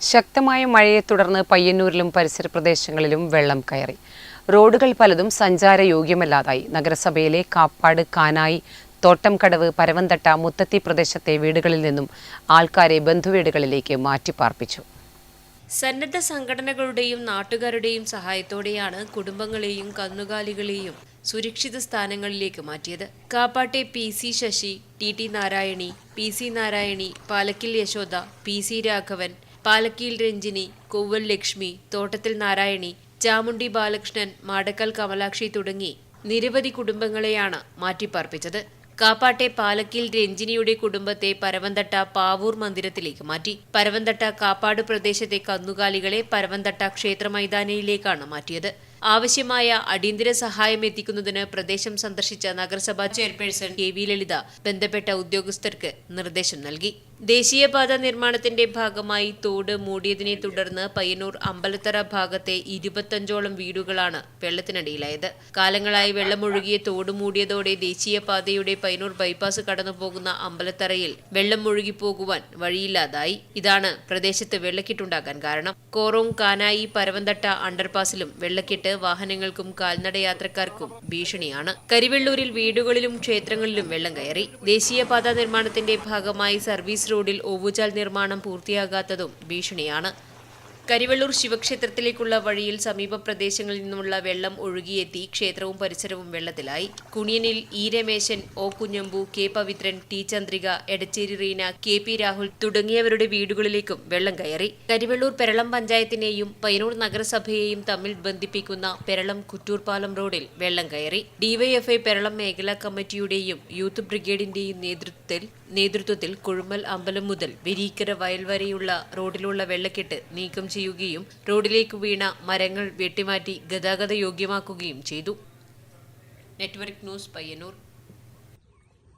ശക്തമായ മഴയെ തുടർന്ന് പയ്യന്നൂരിലും പരിസര പ്രദേശങ്ങളിലും വെള്ളം കയറി. റോഡുകൾ പലതും സഞ്ചാരയോഗ്യമല്ലാതായി. നഗരസഭയിലെ കാപ്പാട് കാനായി തോട്ടംകടവ് പരവന്തട്ട മുത്തത്തി പ്രദേശത്തെ വീടുകളിൽ നിന്നും ആൾക്കാരെ ബന്ധുവീടുകളിലേക്ക് മാറ്റിപ്പാർപ്പിച്ചു. സന്നദ്ധ സംഘടനകളുടെയും നാട്ടുകാരുടെയും സഹായത്തോടെയാണ് കുടുംബങ്ങളെയും കന്നുകാലികളെയും സുരക്ഷിത സ്ഥാനങ്ങളിലേക്ക് മാറ്റിയത്. കാപ്പാട്ടെ P C Sasi T T Narayani P C Narayani പാലക്കിൽ Yashoda P C Raghavan പാലക്കിയിൽ രഞ്ജിനി കൊവ്വൽ ലക്ഷ്മി തോട്ടത്തിൽ നാരായണി ചാമുണ്ടി ബാലകൃഷ്ണൻ മാടക്കൽ കമലാക്ഷി തുടങ്ങി നിരവധി കുടുംബങ്ങളെയാണ് മാറ്റിപ്പാർപ്പിച്ചത്. കാപ്പാട്ടെ പാലക്കിൽ രഞ്ജിനിയുടെ കുടുംബത്തെ പരവന്തട്ട പാവൂർ മന്ദിരത്തിലേക്ക് മാറ്റി. പരവന്തട്ട കാപ്പാട് പ്രദേശത്തെ കന്നുകാലികളെ പരവന്തട്ട ക്ഷേത്ര മൈതാനിയിലേക്കാണ് മാറ്റിയത്. ആവശ്യമായ അടിയന്തര സഹായം എത്തിക്കുന്നതിന് പ്രദേശം സന്ദർശിച്ച നഗരസഭാ ചെയർപേഴ്സൺ കെ വി ലളിത ബന്ധപ്പെട്ട ഉദ്യോഗസ്ഥർക്ക് നിർദ്ദേശം നൽകി. ദേശീയപാത നിർമ്മാണത്തിന്റെ ഭാഗമായി തോട് മൂടിയതിനെ തുടർന്ന് പയ്യന്നൂർ അമ്പലത്തറ ഭാഗത്തെ ഇരുപത്തഞ്ചോളം വീടുകളാണ് വെള്ളത്തിനടിയിലായത്. കാലങ്ങളായി വെള്ളമൊഴുകിയ തോട് മൂടിയതോടെ ദേശീയപാതയുടെ പയ്യന്നൂർ ബൈപ്പാസ് കടന്നുപോകുന്ന അമ്പലത്തറയിൽ വെള്ളം ഒഴുകിപ്പോകുവാൻ വഴിയില്ലാതായി. ഇതാണ് പ്രദേശത്ത് വെള്ളക്കെട്ടുണ്ടാകാൻ കാരണം. കോറോം കാനായി പരവന്തട്ട അണ്ടർപാസിലും വെള്ളക്കെട്ട് വാഹനങ്ങൾക്കും കാൽനടയാത്രക്കാർക്കും ഭീഷണിയാണ്. കരിവെള്ളൂരിൽ വീടുകളിലും ക്ഷേത്രങ്ങളിലും വെള്ളം കയറി. ദേശീയപാതാ നിർമ്മാണത്തിന്റെ ഭാഗമായി സർവീസ് റോഡിൽ ഓവുചാൽ നിർമ്മാണം പൂർത്തിയാകാത്തതും ഭീഷണിയാണ്. കരിവെള്ളൂർ ശിവക്ഷേത്രത്തിലേക്കുള്ള വഴിയിൽ സമീപ പ്രദേശങ്ങളിൽ നിന്നുള്ള വെള്ളം ഒഴുകിയെത്തി ക്ഷേത്രവും പരിസരവും വെള്ളത്തിലായി. കുണിയനിൽ E Rameshan O Kunhambu K Pavithran T Chandrika Edachery Reena K P Rahul തുടങ്ങിയവരുടെ വീടുകളിലേക്കും വെള്ളം കയറി. കരിവെള്ളൂർ പെരളം പഞ്ചായത്തിനെയും പയ്യന്നൂർ നഗരസഭയെയും തമ്മിൽ ബന്ധിപ്പിക്കുന്ന പെരളം കുറ്റൂർപാലം റോഡിൽ വെള്ളം കയറി. ഡിവൈഎഫ്ഐ പെരളം മേഖലാ കമ്മിറ്റിയുടെയും യൂത്ത് ബ്രിഗേഡിന്റെയും നേതൃത്വത്തിൽ നേതൃത്വത്തിൽ കുഴുമൽ അമ്പലം മുതൽ വെരീക്കര വയൽ വരെയുള്ള റോഡിലുള്ള വെള്ളക്കെട്ട് നീക്കം ചെയ്യുകയും റോഡിലേക്ക് വീണ മരങ്ങൾ വെട്ടിമാറ്റി ഗതാഗത യോഗ്യമാക്കുകയും ചെയ്തു. Network news Payyanur.